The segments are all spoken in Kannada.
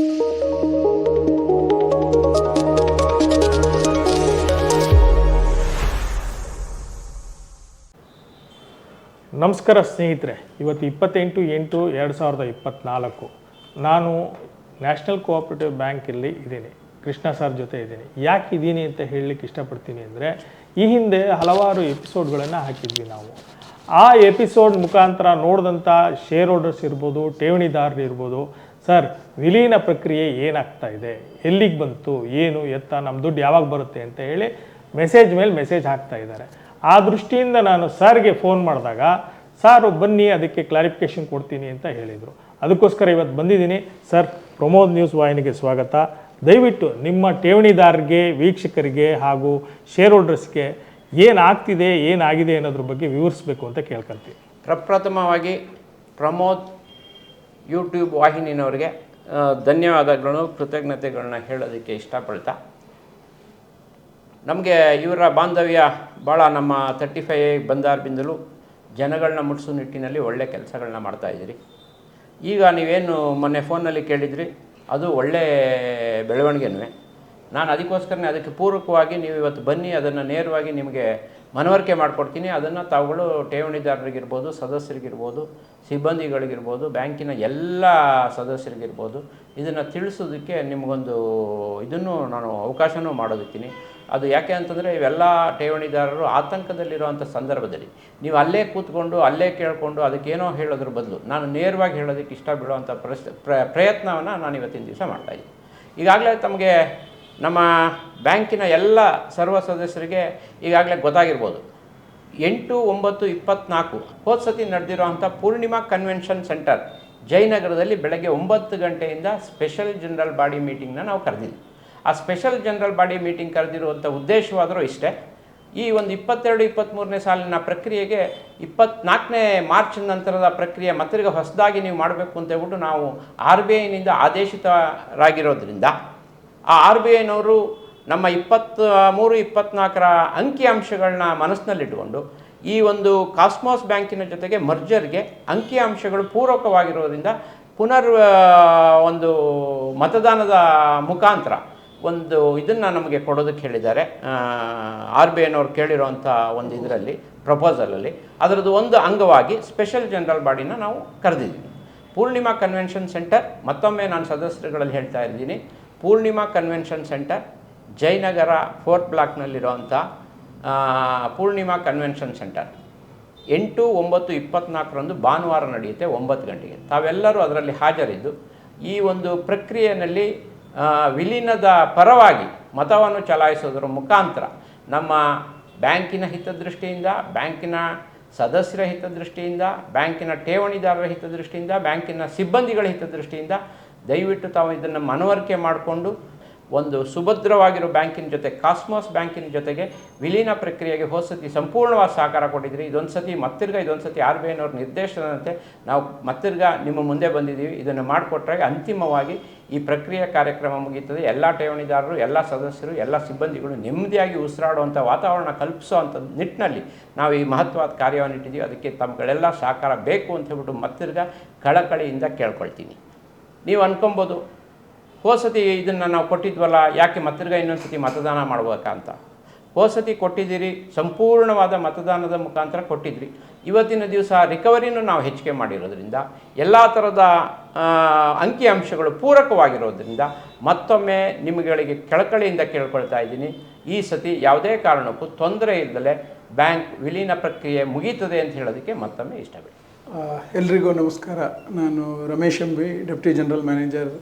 ನಮಸ್ಕಾರ ಸ್ನೇಹಿತರೆ, ಇವತ್ತು ಇಪ್ಪತ್ತೆಂಟು ಎಂಟು ಎರಡು ಸಾವಿರದ ಇಪ್ಪತ್ತ್ನಾಲ್ಕು ನಾನು ನ್ಯಾಷನಲ್ ಕೋಆಪರೇಟಿವ್ ಬ್ಯಾಂಕಲ್ಲಿ ಇದ್ದೀನಿ, ಕೃಷ್ಣ ಸರ್ ಜೊತೆ ಇದ್ದೀನಿ. ಯಾಕೆ ಇದ್ದೀನಿ ಅಂತ ಹೇಳಲಿಕ್ಕೆ ಇಷ್ಟಪಡ್ತೀನಿ ಅಂದರೆ, ಈ ಹಿಂದೆ ಹಲವಾರು ಎಪಿಸೋಡ್ಗಳನ್ನು ಹಾಕಿದ್ವಿ ನಾವು. ಆ ಎಪಿಸೋಡ್ ಮುಖಾಂತರ ನೋಡಿದಂಥ ಶೇರ್ ಹೋಲ್ಡರ್ಸ್ ಇರ್ಬೋದು, ಠೇವಣಿದಾರರು ಇರ್ಬೋದು ಸರ್, ವಿಲೀನ ಪ್ರಕ್ರಿಯೆ ಏನಾಗ್ತಾ ಇದೆ? ಎಲ್ಲಿಗೆ ಬಂತು? ಏನು? ಎತ್ತ? ನಮ್ಮ ದುಡ್ಡು ಯಾವಾಗ ಬರುತ್ತೆ ಅಂತ ಹೇಳಿ ಮೆಸೇಜ್ ಮೇಲೆ ಮೆಸೇಜ್ ಹಾಕ್ತಾ ಇದ್ದಾರೆ. ಆ ದೃಷ್ಟಿಯಿಂದ ನಾನು ಸರ್ಗೆ ಫೋನ್ ಮಾಡಿದಾಗ, ಸಾರು, ಬನ್ನಿ, ಅದಕ್ಕೆ ಕ್ಲಾರಿಫಿಕೇಶನ್ ಕೊಡ್ತೀನಿ ಅಂತ ಹೇಳಿದರು. ಅದಕ್ಕೋಸ್ಕರ ಇವತ್ತು ಬಂದಿದ್ದೀನಿ. ಸರ್, ಪ್ರಮೋದ್ ನ್ಯೂಸ್ ವಾಹಿನಿಗೆ ಸ್ವಾಗತ. ದಯವಿಟ್ಟು ನಿಮ್ಮ ಠೇವಣಿದಾರರಿಗೆ ವೀಕ್ಷಕರಿಗೆ ಹಾಗೂ ಶೇರ್ ಹೋಲ್ಡರ್ಸ್ಗೆ ಏನಾಗ್ತಿದೆ, ಏನಾಗಿದೆ ಅನ್ನೋದ್ರ ಬಗ್ಗೆ ವಿವರಿಸಬೇಕು ಅಂತ ಕೇಳ್ಕೊಂತೀವಿ ಪ್ರಪ್ರಥಮವಾಗಿ ಪ್ರಮೋದ್ ಯೂಟ್ಯೂಬ್ ವಾಹಿನಿಯವರಿಗೆ ಧನ್ಯವಾದಗಳು ಕೃತಜ್ಞತೆಗಳನ್ನ ಹೇಳೋದಕ್ಕೆ ಇಷ್ಟಪಡ್ತಾ. ನಮಗೆ ಇವರ ಬಾಂಧವ್ಯ ಭಾಳ ನಮ್ಮ ತರ್ಟಿ ಫೈ ಬಂದಾರ್ಬಿಂದಲೂ ಜನಗಳನ್ನ ಮುಟ್ಟಿಸೋ ನಿಟ್ಟಿನಲ್ಲಿ ಒಳ್ಳೆ ಕೆಲಸಗಳನ್ನ ಮಾಡ್ತಾಯಿದ್ದೀರಿ ಈಗ ನೀವೇನು ಮೊನ್ನೆ ಫೋನಲ್ಲಿ ಕೇಳಿದ್ರಿ, ಅದು ಒಳ್ಳೆ ಬೆಳವಣಿಗೆನೂ. ನಾನು ಅದಕ್ಕೋಸ್ಕರನೇ ಅದಕ್ಕೆ ಪೂರಕವಾಗಿ ನೀವು ಇವತ್ತು ಬನ್ನಿ, ಅದನ್ನು ನೇರವಾಗಿ ನಿಮಗೆ ಮನವರಿಕೆ ಮಾಡಿಕೊಡ್ತೀನಿ. ಅದನ್ನು ತಾವುಗಳು ಠೇವಣಿದಾರರಿಗಿರ್ಬೋದು, ಸದಸ್ಯರಿಗಿರ್ಬೋದು, ಸಿಬ್ಬಂದಿಗಳಿಗಿರ್ಬೋದು, ಬ್ಯಾಂಕಿನ ಎಲ್ಲ ಸದಸ್ಯರಿಗಿರ್ಬೋದು, ಇದನ್ನು ತಿಳಿಸೋದಕ್ಕೆ ನಿಮಗೊಂದು ಇದನ್ನು ನಾನು ಅವಕಾಶನೂ ಮಾಡೋದಿತ್ತೀನಿ ಅದು ಯಾಕೆ ಅಂತಂದರೆ ಇವೆಲ್ಲ ಠೇವಣಿದಾರರು ಆತಂಕದಲ್ಲಿರುವಂಥ ಸಂದರ್ಭದಲ್ಲಿ ನೀವು ಅಲ್ಲೇ ಕೂತ್ಕೊಂಡು, ಅಲ್ಲೇ ಕೇಳಿಕೊಂಡು ಅದಕ್ಕೇನೋ ಹೇಳೋದ್ರ ಬದಲು ನಾನು ನೇರವಾಗಿ ಹೇಳೋದಕ್ಕೆ ಇಷ್ಟ ಬೀಳುವಂಥ ಪ್ರಯತ್ನವನ್ನು ನಾನು ಇವತ್ತಿನ ದಿವಸ ಮಾಡ್ತಾಯಿದ್ದೀನಿ ಈಗಾಗಲೇ ತಮಗೆ ನಮ್ಮ ಬ್ಯಾಂಕಿನ ಎಲ್ಲ ಸರ್ವ ಸದಸ್ಯರಿಗೆ ಈಗಾಗಲೇ ಗೊತ್ತಾಗಿರ್ಬೋದು. ಎಂಟು, ಒಂಬತ್ತು, ಇಪ್ಪತ್ನಾಲ್ಕು ಹೋದ ಸತಿ ನಡೆದಿರುವಂಥ ಪೂರ್ಣಿಮಾ ಕನ್ವೆನ್ಷನ್ ಸೆಂಟರ್ ಜಯನಗರದಲ್ಲಿ ಬೆಳಗ್ಗೆ ಒಂಬತ್ತು ಗಂಟೆಯಿಂದ ಸ್ಪೆಷಲ್ ಜನರಲ್ ಬಾಡಿ ಮೀಟಿಂಗ್ನ ನಾವು ಕರೆದಿದ್ವಿ ಆ ಸ್ಪೆಷಲ್ ಜನರಲ್ ಬಾಡಿ ಮೀಟಿಂಗ್ ಕರೆದಿರುವಂಥ ಉದ್ದೇಶವಾದರೂ ಇಷ್ಟೇ. ಈ ಒಂದು ಇಪ್ಪತ್ತೆರಡು ಇಪ್ಪತ್ತ್ಮೂರನೇ ಸಾಲಿನ ಪ್ರಕ್ರಿಯೆಗೆ ಇಪ್ಪತ್ನಾಲ್ಕನೇ ಮಾರ್ಚ್ ನಂತರದ ಪ್ರಕ್ರಿಯೆ ಮತ್ತಿಗೆ ಹೊಸದಾಗಿ ನೀವು ಮಾಡಬೇಕು ಅಂತ ಹೇಳ್ಬಿಟ್ಟು ನಾವು ಆರ್ ಬಿ ಐನಿಂದ ಆದೇಶಿತರಾಗಿರೋದ್ರಿಂದ ಆ ಆರ್ ಬಿ ಐನವರು ನಮ್ಮ ಇಪ್ಪತ್ತ ಮೂರು ಇಪ್ಪತ್ನಾಲ್ಕರ ಅಂಕಿಅಂಶಗಳನ್ನ ಮನಸ್ಸಿನಲ್ಲಿಟ್ಟುಕೊಂಡು ಈ ಒಂದು ಕಾಸ್ಮೋಸ್ ಬ್ಯಾಂಕಿನ ಜೊತೆಗೆ ಮರ್ಜರ್ಗೆ ಅಂಕಿಅಂಶಗಳು ಪೂರಕವಾಗಿರೋದ್ರಿಂದ ಪುನರ್ ಒಂದು ಮತದಾನದ ಮುಖಾಂತರ ಒಂದು ಇದನ್ನು ನಮಗೆ ಕೊಡೋದಕ್ಕೆ ಹೇಳಿದ್ದಾರೆ. ಆರ್ ಬಿ ಐನವ್ರು ಕೇಳಿರೋವಂಥ ಒಂದು ಇದರಲ್ಲಿ, ಪ್ರಪೋಸಲಲ್ಲಿ. ಅದರದ್ದು ಒಂದು ಅಂಗವಾಗಿ ಸ್ಪೆಷಲ್ ಜನರಲ್ ಬಾಡಿನ ನಾವು ಕರೆದಿದ್ದೀವಿ. ಪೂರ್ಣಿಮಾ ಕನ್ವೆನ್ಷನ್ ಸೆಂಟರ್, ಮತ್ತೊಮ್ಮೆ ನಾನು ಸದಸ್ಯರುಗಳಲ್ಲಿ ಹೇಳ್ತಾ ಇದ್ದೀನಿ Purnima convention centre Jayanagar fourth ಬ್ಲಾಕ್ನಲ್ಲಿರುವಂಥ Purnima convention centre. ಎಂಟು, ಒಂಬತ್ತು, ಇಪ್ಪತ್ನಾಲ್ಕರಂದು ಭಾನುವಾರ ನಡೆಯುತ್ತೆ ಒಂಬತ್ತು ಗಂಟೆಗೆ. ತಾವೆಲ್ಲರೂ ಅದರಲ್ಲಿ ಹಾಜರಿದ್ದು, ಈ ಒಂದು ಪ್ರಕ್ರಿಯೆಯಲ್ಲಿ ವಿಲೀನದ ಪರವಾಗಿ ಮತವನ್ನು ಚಲಾಯಿಸೋದರ ಮುಖಾಂತರ ನಮ್ಮ ಬ್ಯಾಂಕಿನ ಹಿತದೃಷ್ಟಿಯಿಂದ, ಬ್ಯಾಂಕಿನ ಸದಸ್ಯರ ಹಿತದೃಷ್ಟಿಯಿಂದ, ಬ್ಯಾಂಕಿನ ಠೇವಣಿದಾರರ ಹಿತದೃಷ್ಟಿಯಿಂದ, ಬ್ಯಾಂಕಿನ ಸಿಬ್ಬಂದಿಗಳ ಹಿತದೃಷ್ಟಿಯಿಂದ ದಯವಿಟ್ಟು ತಾವು ಇದನ್ನು ಮನವರಿಕೆ ಮಾಡಿಕೊಂಡು ಒಂದು ಸುಭದ್ರವಾಗಿರೋ ಬ್ಯಾಂಕಿನ ಜೊತೆ, ಕಾಸ್ಮೋಸ್ ಬ್ಯಾಂಕಿನ ಜೊತೆಗೆ ವಿಲೀನ ಪ್ರಕ್ರಿಯೆಗೆ ಹೋದ ಸಂಪೂರ್ಣವಾಗಿ ಸಹಕಾರ ಕೊಟ್ಟಿದ್ರಿ ಇದೊಂದು ಸತಿ ಮತ್ತಿರ್ಗ ಇದೊಂದು ಸತಿ ಆರ್ ಬಿ ಐನವ್ರ ನಿರ್ದೇಶನದಂತೆ ನಾವು ಮತ್ತಿರ್ಗ ನಿಮ್ಮ ಮುಂದೆ ಬಂದಿದ್ದೀವಿ. ಇದನ್ನು ಮಾಡಿಕೊಟ್ರೆ ಅಂತಿಮವಾಗಿ ಈ ಪ್ರಕ್ರಿಯೆ ಕಾರ್ಯಕ್ರಮ ಮುಗೀತದೆ ಎಲ್ಲ ಠೇವಣಿದಾರರು, ಎಲ್ಲ ಸದಸ್ಯರು, ಎಲ್ಲ ಸಿಬ್ಬಂದಿಗಳು ನೆಮ್ಮದಿಯಾಗಿ ಉಸಿರಾಡುವಂಥ ವಾತಾವರಣ ಕಲ್ಪಿಸುವಂಥ ನಿಟ್ಟಿನಲ್ಲಿ ನಾವು ಈ ಮಹತ್ವದ ಕಾರ್ಯವನ್ನು ಇಟ್ಟಿದ್ದೀವಿ. ಅದಕ್ಕೆ ತಮ್ಮಗಳೆಲ್ಲ ಸಹಕಾರ ಬೇಕು ಅಂತ ಹೇಳ್ಬಿಟ್ಟು ಮತ್ತಿರ್ಗ ಕಳಕಳಿಯಿಂದ ಕೇಳ್ಕೊಳ್ತೀನಿ. ನೀವು ಅನ್ಕೊಬೋದು ಹೋಸತಿ ಇದನ್ನು ನಾವು ಕೊಟ್ಟಿದ್ವಲ್ಲ, ಯಾಕೆ ಮತ್ತಿರ್ಗ ಇನ್ನೊಂದು ಸತಿ ಮತದಾನ ಮಾಡ್ಬೇಕಾ ಅಂತ? ಹೋಸತಿ ಕೊಟ್ಟಿದ್ದೀರಿ, ಸಂಪೂರ್ಣವಾದ ಮತದಾನದ ಮುಖಾಂತರ ಕೊಟ್ಟಿದ್ರಿ. ಇವತ್ತಿನ ದಿವಸ ರಿಕವರಿನೂ ನಾವು ಹೆಚ್ಚಿಗೆ ಮಾಡಿರೋದ್ರಿಂದ, ಎಲ್ಲ ಥರದ ಅಂಕಿಅಂಶಗಳು ಪೂರಕವಾಗಿರೋದ್ರಿಂದ ಮತ್ತೊಮ್ಮೆ ನಿಮಗಳಿಗೆ ಕೆಳಕಳಿಯಿಂದ ಕೇಳ್ಕೊಳ್ತಾ ಇದ್ದೀನಿ. ಈ ಸತಿ ಯಾವುದೇ ಕಾರಣಕ್ಕೂ ತೊಂದರೆ ಇಲ್ಲದೆ ಬ್ಯಾಂಕ್ ವಿಲೀನ ಪ್ರಕ್ರಿಯೆ ಮುಗೀತದೆ ಅಂತ ಹೇಳೋದಕ್ಕೆ ಮತ್ತೊಮ್ಮೆ ಇಷ್ಟಪಡ್ತೀನಿ. ಎಲ್ರಿಗೂ ನಮಸ್ಕಾರ. ನಾನು Ramesh MB, deputy general manager,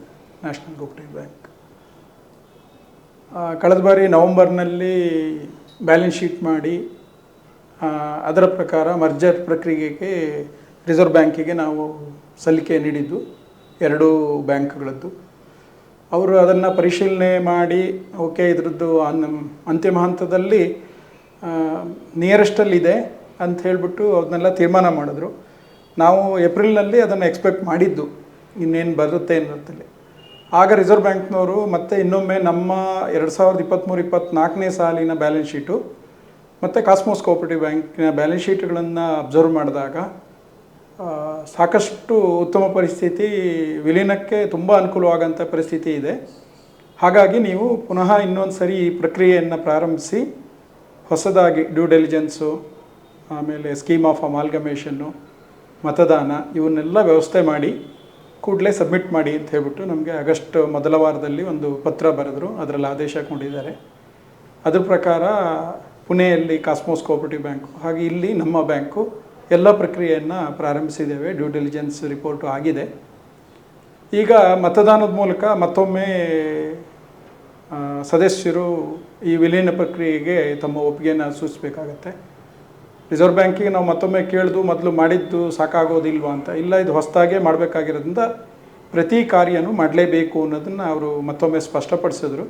national cooperative bank. ಕಳೆದ ಬಾರಿ ನವಂಬರ್ನಲ್ಲಿ ಬ್ಯಾಲೆನ್ಸ್ ಶೀಟ್ ಮಾಡಿ ಅದರ ಪ್ರಕಾರ ಮರ್ಜರ್ ಪ್ರಕ್ರಿಯೆಗೆ, ರಿಸರ್ವ್ ಬ್ಯಾಂಕಿಗೆ ನಾವು ಸಲ್ಲಿಕೆ ನೀಡಿದ್ದು, ಎರಡೂ ಬ್ಯಾಂಕ್ಗಳದ್ದು. ಅವರು ಅದನ್ನು ಪರಿಶೀಲನೆ ಮಾಡಿ, ಓಕೆ, ಇದರದ್ದು ಅಂತಿಮ ಹಂತದಲ್ಲಿ ನಿಯರೆಸ್ಟಲ್ಲಿದೆ ಅಂತ ಹೇಳಿಬಿಟ್ಟು ಅದನ್ನೆಲ್ಲ ತೀರ್ಮಾನ ಮಾಡಿದ್ರು. ನಾವು ಏಪ್ರಿಲ್ನಲ್ಲಿ ಅದನ್ನು ಎಕ್ಸ್ಪೆಕ್ಟ್ ಮಾಡಿದ್ದು ಇನ್ನೇನು ಬರುತ್ತೆ ಅನ್ನೋದಲ್ಲಿ ಆಗ ರಿಸರ್ವ್ ಬ್ಯಾಂಕ್ನವರು ಮತ್ತೆ ಇನ್ನೊಮ್ಮೆ ನಮ್ಮ ಎರಡು ಸಾವಿರದ ಇಪ್ಪತ್ತ್ಮೂರು, ಇಪ್ಪತ್ತ್ನಾಲ್ಕನೇ ಸಾಲಿನ ಬ್ಯಾಲೆನ್ಸ್ ಶೀಟು ಮತ್ತು ಕಾಸ್ಮೋಸ್ ಕೋಆಪರೇಟಿವ್ ಬ್ಯಾಂಕಿನ ಬ್ಯಾಲೆನ್ಸ್ ಶೀಟ್ಗಳನ್ನು ಅಬ್ಸರ್ವ್ ಮಾಡಿದಾಗ ಸಾಕಷ್ಟು ಉತ್ತಮ ಪರಿಸ್ಥಿತಿ, ವಿಲೀನಕ್ಕೆ ತುಂಬ ಅನುಕೂಲವಾಗಂಥ ಪರಿಸ್ಥಿತಿ ಇದೆ. ಹಾಗಾಗಿ ನೀವು ಪುನಃ ಇನ್ನೊಂದು ಸರಿ ಈ ಪ್ರಕ್ರಿಯೆಯನ್ನು ಪ್ರಾರಂಭಿಸಿ, ಹೊಸದಾಗಿ ಡ್ಯೂ ಡೆಲಿಜೆನ್ಸು ಆಮೇಲೆ ಸ್ಕೀಮ್ ಆಫ್ ಅಮಾಲ್ಗಮೇಷನ್ನು ಮತದಾನ ಇವನ್ನೆಲ್ಲ ವ್ಯವಸ್ಥೆ ಮಾಡಿ ಕೂಡಲೇ ಸಬ್ಮಿಟ್ ಮಾಡಿ ಅಂತ ಹೇಳ್ಬಿಟ್ಟು ನಮಗೆ ಆಗಸ್ಟ್ ಮೊದಲ ವಾರದಲ್ಲಿ ಒಂದು ಪತ್ರ ಬರೆದರು. ಅದರಲ್ಲಿ ಆದೇಶ ಕೊಂಡಿದ್ದಾರೆ ಅದ್ರ ಪ್ರಕಾರ ಪುಣೆಯಲ್ಲಿ ಕಾಸ್ಮೋಸ್ ಕೋಆಪರೇಟಿವ್ ಬ್ಯಾಂಕು ಹಾಗೆ ಇಲ್ಲಿ ನಮ್ಮ ಬ್ಯಾಂಕು ಎಲ್ಲ ಪ್ರಕ್ರಿಯೆಯನ್ನು ಪ್ರಾರಂಭಿಸಿದ್ದೇವೆ. ಡ್ಯೂ ಡೆಲಿಜೆನ್ಸ್ ರಿಪೋರ್ಟು ಆಗಿದೆ. ಈಗ ಮತದಾನದ ಮೂಲಕ ಮತ್ತೊಮ್ಮೆ ಸದಸ್ಯರು ಈ ವಿಲೀನ ಪ್ರಕ್ರಿಯೆಗೆ ತಮ್ಮ ಒಪ್ಪಿಗೆಯನ್ನು ಸೂಚಿಸಬೇಕಾಗತ್ತೆ. ರಿಸರ್ವ್ ಬ್ಯಾಂಕಿಗೆ ನಾವು ಮತ್ತೊಮ್ಮೆ ಕೇಳ್ದು ಮೊದಲು ಮಾಡಿದ್ದು ಸಾಕಾಗೋದಿಲ್ವಾ ಅಂತ, ಇಲ್ಲ ಇದು ಹೊಸದಾಗೇ ಮಾಡಬೇಕಾಗಿರೋದ್ರಿಂದ ಪ್ರತಿ ಕಾರ್ಯನೂ ಮಾಡಲೇಬೇಕು ಅನ್ನೋದನ್ನು ಅವರು ಮತ್ತೊಮ್ಮೆ ಸ್ಪಷ್ಟಪಡಿಸಿದ್ರು.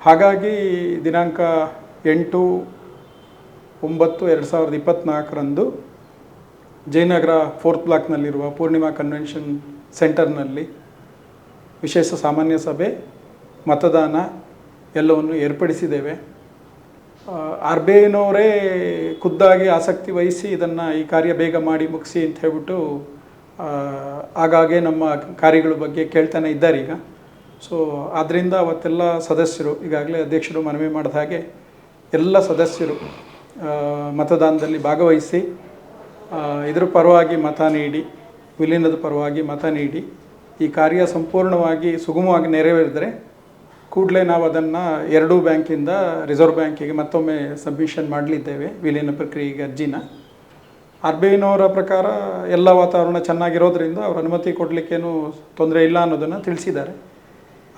ಹಾಗಾಗಿ ದಿನಾಂಕ ಎಂಟು ಒಂಬತ್ತು ಎರಡು ಸಾವಿರದ ಇಪ್ಪತ್ತ್ನಾಲ್ಕರಂದು ಜಯನಗರ ಫೋರ್ತ್ ಬ್ಲಾಕ್ನಲ್ಲಿರುವ ಪೂರ್ಣಿಮಾ ಕನ್ವೆನ್ಷನ್ ಸೆಂಟರ್ನಲ್ಲಿ ವಿಶೇಷ ಸಾಮಾನ್ಯ ಸಭೆ, ಮತದಾನ ಎಲ್ಲವನ್ನು ಏರ್ಪಡಿಸಿದ್ದೇವೆ. ಆರ್ ಬಿ ಐನವರೇ ಖುದ್ದಾಗಿ ಆಸಕ್ತಿ ವಹಿಸಿ ಇದನ್ನು ಈ ಕಾರ್ಯ ಬೇಗ ಮಾಡಿ ಮುಗಿಸಿ ಅಂತ ಹೇಳ್ಬಿಟ್ಟು ಆಗಾಗ್ಗೆ ನಮ್ಮ ಕಾರ್ಯಗಳ ಬಗ್ಗೆ ಕೇಳ್ತಾನೆ ಇದ್ದಾರೆ ಈಗ. ಸೊ ಆದ್ದರಿಂದ ಅವತ್ತೆಲ್ಲ ಸದಸ್ಯರು, ಈಗಾಗಲೇ ಅಧ್ಯಕ್ಷರು ಮನವಿ ಮಾಡಿದ ಹಾಗೆ ಎಲ್ಲ ಸದಸ್ಯರು ಮತದಾನದಲ್ಲಿ ಭಾಗವಹಿಸಿ ಇದ್ರ ಪರವಾಗಿ ಮತ ನೀಡಿ, ವಿಲೀನದ ಪರವಾಗಿ ಮತ ನೀಡಿ, ಈ ಕಾರ್ಯ ಸಂಪೂರ್ಣವಾಗಿ ಸುಗಮವಾಗಿ ನೆರವೇರಿದರೆ ಕೂಡಲೇ ನಾವು ಅದನ್ನು ಎರಡೂ ಬ್ಯಾಂಕಿಂದ ರಿಸರ್ವ್ ಬ್ಯಾಂಕಿಗೆ ಮತ್ತೊಮ್ಮೆ ಸಬ್ಮಿಷನ್ ಮಾಡಲಿದ್ದೇವೆ, ವಿಲೀನ ಪ್ರಕ್ರಿಯೆಗೆ ಅರ್ಜಿನ. ಆರ್ ಬಿ ಐನವರ ಪ್ರಕಾರ ಎಲ್ಲ ವಾತಾವರಣ ಚೆನ್ನಾಗಿರೋದ್ರಿಂದ ಅವರು ಅನುಮತಿ ಕೊಡಲಿಕ್ಕೇನು ತೊಂದರೆ ಇಲ್ಲ ಅನ್ನೋದನ್ನು ತಿಳಿಸಿದ್ದಾರೆ.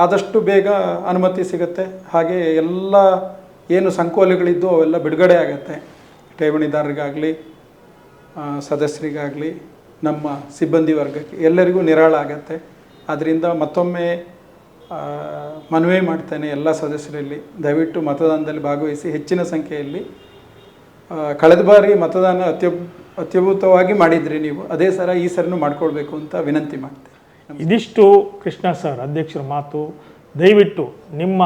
ಆದಷ್ಟು ಬೇಗ ಅನುಮತಿ ಸಿಗುತ್ತೆ. ಹಾಗೆ ಎಲ್ಲ ಏನು ಸಂಕೋಲೆಗಳಿದ್ದು ಅವೆಲ್ಲ ಬಿಡುಗಡೆ ಆಗುತ್ತೆ. ಠೇವಣಿದಾರರಿಗಾಗಲಿ ಸದಸ್ಯರಿಗಾಗಲಿ, ನಮ್ಮ ಸಿಬ್ಬಂದಿ ವರ್ಗಕ್ಕೆ ಎಲ್ಲರಿಗೂ ನಿರಾಳ ಆಗತ್ತೆ. ಅದರಿಂದ ಮತ್ತೊಮ್ಮೆ ಮನವಿ ಮಾಡ್ತೇನೆ ಎಲ್ಲ ಸದಸ್ಯರಲ್ಲಿ. ದಯವಿಟ್ಟು ಮತದಾನದಲ್ಲಿ ಭಾಗವಹಿಸಿ ಹೆಚ್ಚಿನ ಸಂಖ್ಯೆಯಲ್ಲಿ ಕಳೆದ ಬಾರಿ ಮತದಾನ ಅತ್ಯ ಅತ್ಯಭುತವಾಗಿ ಮಾಡಿದ್ರಿ ನೀವು. ಅದೇ ಸರ ಈ ಸರನು ಮಾಡ್ಕೊಳ್ಬೇಕು ಅಂತ ವಿನಂತಿ ಮಾಡ್ತೇನೆ. ಇದಿಷ್ಟು ಕೃಷ್ಣ ಸರ್ ಅಧ್ಯಕ್ಷರ ಮಾತು. ದಯವಿಟ್ಟು ನಿಮ್ಮ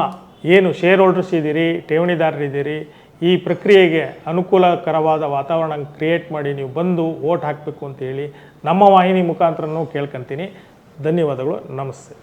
ಏನು ಶೇರ್ ಹೋಲ್ಡರ್ಸ್ ಇದ್ದೀರಿ, ಠೇವಣಿದಾರರಿದ್ದೀರಿ, ಈ ಪ್ರಕ್ರಿಯೆಗೆ ಅನುಕೂಲಕರವಾದ ವಾತಾವರಣ ಕ್ರಿಯೇಟ್ ಮಾಡಿ ನೀವು ಬಂದು ಓಟ್ ಹಾಕಬೇಕು ಅಂತೇಳಿ ನಮ್ಮ ವಾಹಿನಿ ಮುಖಾಂತರನೂ ಕೇಳ್ಕೊಂತೀನಿ. ಧನ್ಯವಾದಗಳು. ನಮಸ್ತೆ.